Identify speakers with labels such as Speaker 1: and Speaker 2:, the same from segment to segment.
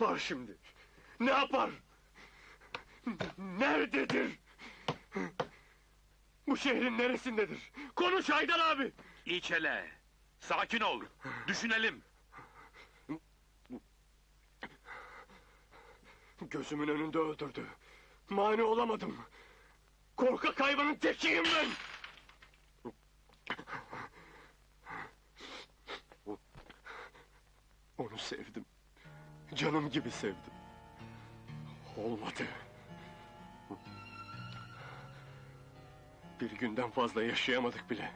Speaker 1: Yapar şimdi? Ne yapar? Nerededir? Bu şehrin neresindedir? Konuş Haydar abi!
Speaker 2: İçele. Sakin ol. Düşünelim.
Speaker 1: Gözümün önünde öldürdü. Mani olamadım. Korkak hayvanın tekiyim ben! Onu sevdim. Canım gibi sevdim. Olmadı. Bir günden fazla yaşayamadık bile.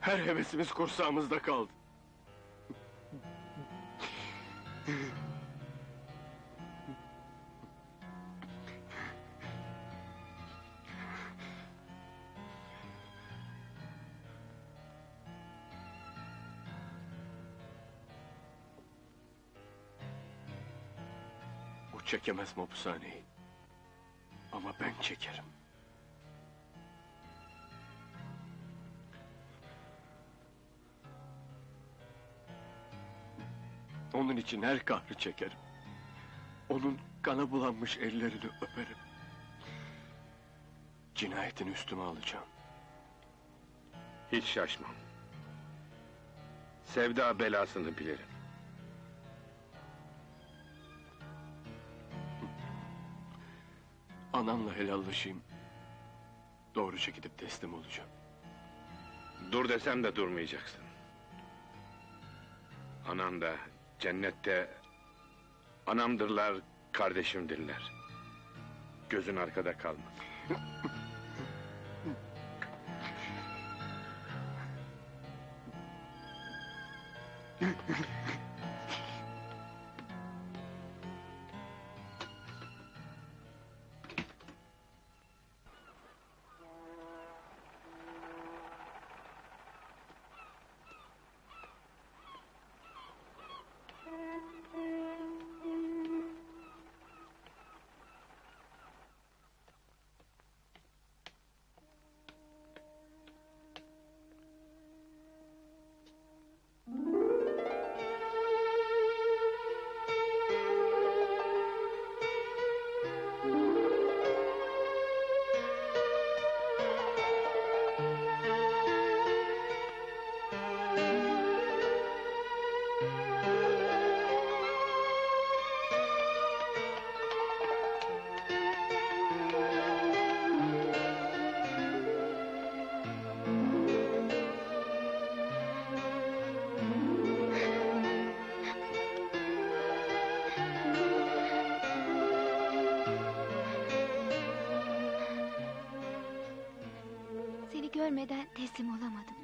Speaker 1: Her hevesimiz kursağımızda kaldı. Çekemez mahpushaneyi. Ama ben çekerim. Onun için her kahrı çekerim. Onun kana bulanmış ellerini öperim. Cinayetini üstüme alacağım.
Speaker 2: Hiç şaşmam. Sevda belasını bilirim.
Speaker 1: Anamla helallaşayım. Doğruca gidip teslim olacağım.
Speaker 2: Dur desem de durmayacaksın. Anan da cennette anamdırlar, kardeşimdirler. Gözün arkada kalmaz.
Speaker 3: görmeden teslim olamadım.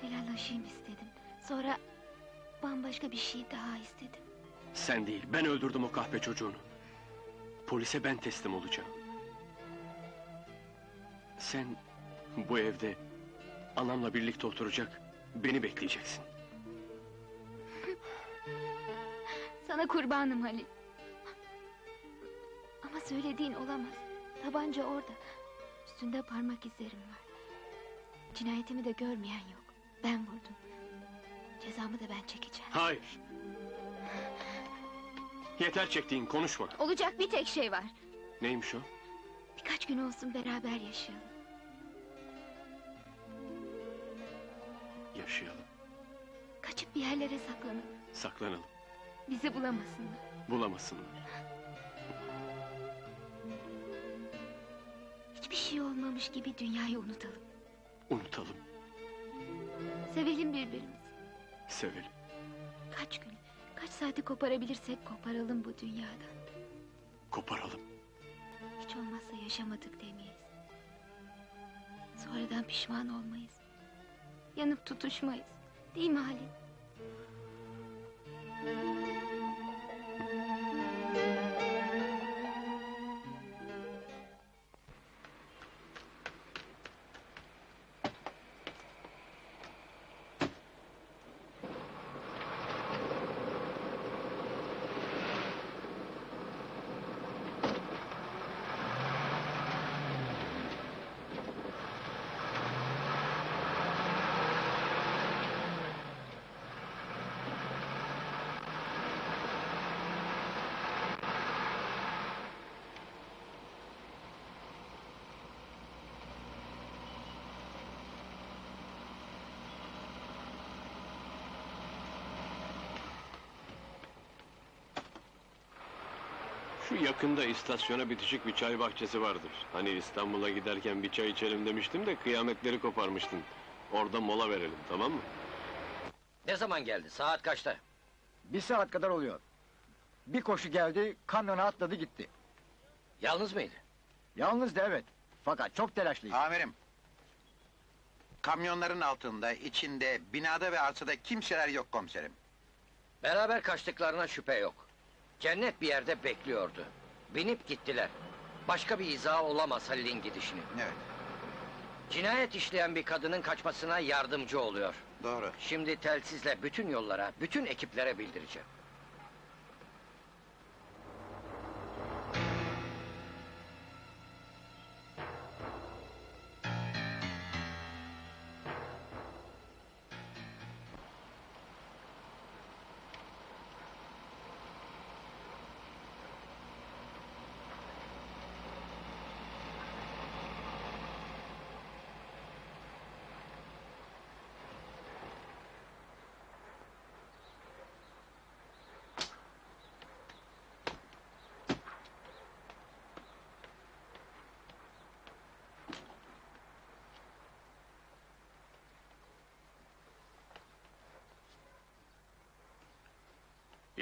Speaker 3: Helallaşayım istedim. Sonra bambaşka bir şey daha istedim.
Speaker 1: Sen değil, ben öldürdüm o kahpe çocuğunu. Polise ben teslim olacağım. Sen bu evde anamla birlikte oturacak, beni bekleyeceksin.
Speaker 3: Sana kurbanım Halil. Ama söylediğin olamaz. Tabanca orada. Üstünde parmak izlerim var. Cinayetimi de görmeyen yok. Ben vurdum. Cezamı da ben çekeceğim.
Speaker 1: Hayır. Yeter çektiğin, konuşma.
Speaker 3: Olacak bir tek şey var.
Speaker 1: Neymiş o?
Speaker 3: Birkaç gün olsun beraber yaşayalım.
Speaker 1: Yaşayalım,
Speaker 3: Kaçıp bir yerlere saklanıp
Speaker 1: saklanalım,
Speaker 3: bizi bulamasınlar.
Speaker 1: bulamasınlar.
Speaker 3: Hiçbir şey olmamış gibi dünyayı unutalım.
Speaker 1: Unutalım,
Speaker 3: Sevelim birbirimizi.
Speaker 1: sevelim.
Speaker 3: Kaç gün, kaç saati koparabilirsek koparalım bu dünyadan.
Speaker 1: Koparalım.
Speaker 3: Hiç olmazsa yaşamadık demeyiz. Sonradan pişman olmayız. Yanıp tutuşmayız. Değil mi Halil?
Speaker 1: Şu yakında istasyona bitişik bir çay bahçesi vardır. Hani İstanbul'a giderken bir çay içelim demiştim de kıyametleri koparmıştın. Orada mola verelim, tamam mı?
Speaker 4: Ne zaman geldi? Saat kaçta?
Speaker 5: Bir saat kadar oluyor. Bir koşu geldi, kamyona atladı gitti.
Speaker 4: Yalnız mıydı?
Speaker 5: Yalnız da evet. Fakat çok telaşlıydı.
Speaker 6: Amirim. Kamyonların altında, içinde, binada ve arsada kimseler yok komiserim.
Speaker 4: Beraber kaçtıklarına şüphe yok. Cennet bir yerde bekliyordu. Binip gittiler. Başka bir izah olamaz Halil'in gidişinin.
Speaker 6: Evet,
Speaker 4: Cinayet işleyen bir kadının kaçmasına yardımcı oluyor.
Speaker 6: doğru.
Speaker 4: Şimdi telsizle bütün yollara, bütün ekiplere bildireceğim.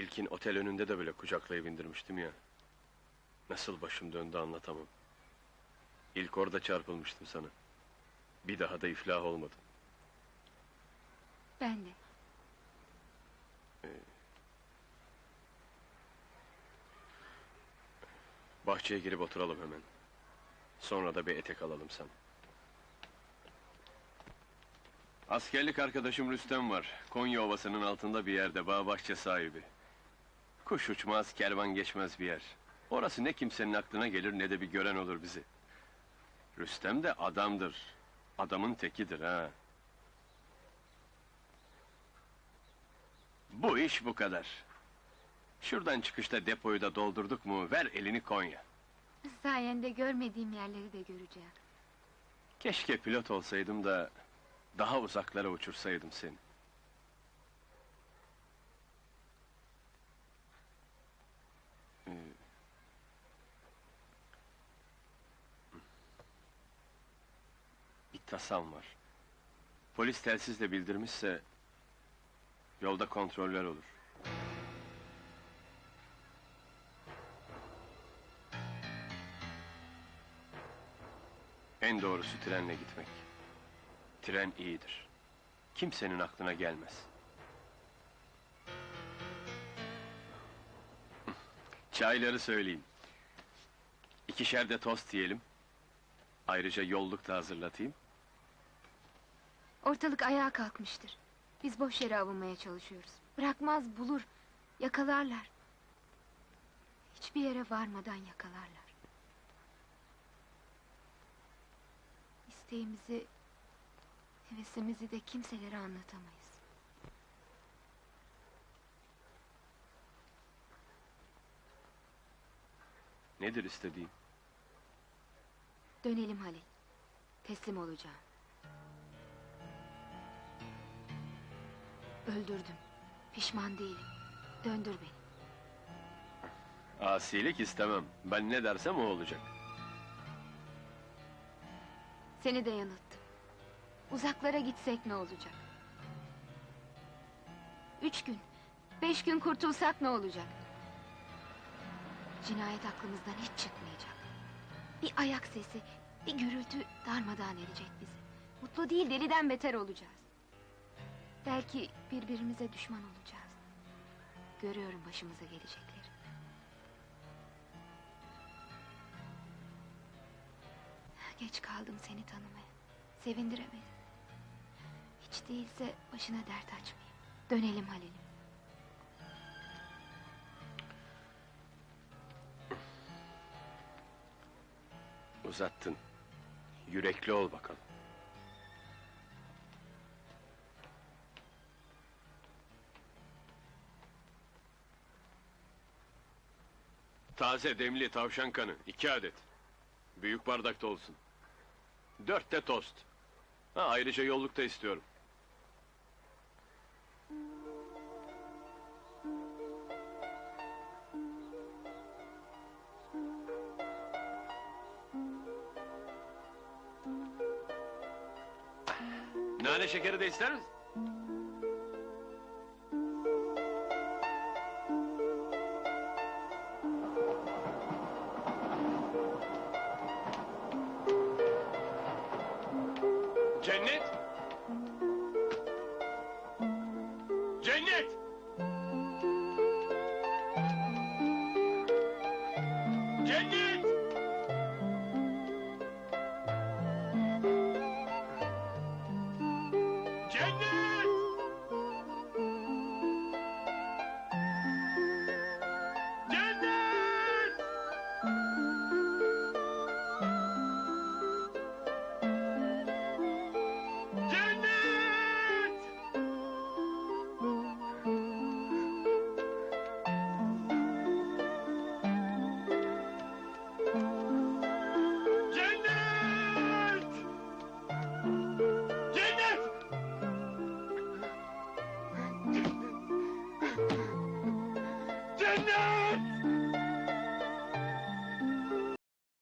Speaker 1: İlkin otel önünde de böyle kucaklayıp indirmiştim ya. Nasıl başım döndü anlatamam. İlk orada çarpılmıştım sana. Bir daha da iflah olmadım.
Speaker 3: Ben de.
Speaker 1: Bahçeye girip oturalım hemen. Sonra da bir etek alalım sen. Askerlik arkadaşım Rüstem var. Konya Ovası'nın altında bir yerde bağ bahçe sahibi. Kuş uçmaz, kervan geçmez bir yer. Orası ne kimsenin aklına gelir ne de bir gören olur bizi. Rüstem de adamdır. Adamın tekidir ha. Bu iş bu kadar. Şuradan çıkışta depoyu da doldurduk mu ver elini Konya.
Speaker 3: Sayende görmediğim yerleri de göreceğim.
Speaker 1: Keşke pilot olsaydım da daha uzaklara uçursaydım seni. Tasam var. Polis telsizle bildirmişse yolda kontroller olur. En doğrusu trenle gitmek. Tren iyidir. Kimsenin aklına gelmez. Çayları söyleyeyim. İkişer de tost yiyelim. Ayrıca yolluk da hazırlatayım.
Speaker 3: Ortalık ayağa kalkmıştır. Biz boş yere avunmaya çalışıyoruz. Bırakmaz bulur. Yakalarlar. Hiçbir yere varmadan yakalarlar. İsteğimizi, hevesimizi de kimselere anlatamayız.
Speaker 1: Nedir istediğin?
Speaker 3: Dönelim Halil. Teslim olacağım. Öldürdüm. Pişman değilim. Döndür beni.
Speaker 1: Asilik istemem. Ben ne dersem o olacak.
Speaker 3: Seni de yanılttım. Uzaklara gitsek ne olacak? Üç gün, beş gün kurtulsak ne olacak? Cinayet aklımızdan hiç çıkmayacak. Bir ayak sesi, bir gürültü darmadağın edecek bizi. Mutlu değil, deliden beter olacağız. Belki birbirimize düşman olacağız. Görüyorum başımıza gelecekleri. Geç kaldım seni tanımaya. Sevindiremedim. Hiç değilse başına dert açmayayım. Dönelim Halil'im.
Speaker 1: Uzattın. Yürekli ol bakalım. Taze demli tavşan kanı, iki adet. Büyük bardakta olsun. Dört de tost. Ha, ayrıca yolluk da istiyorum. Nane şekeri de ister misin? Cennet! Cennet! Cennet! Cennet!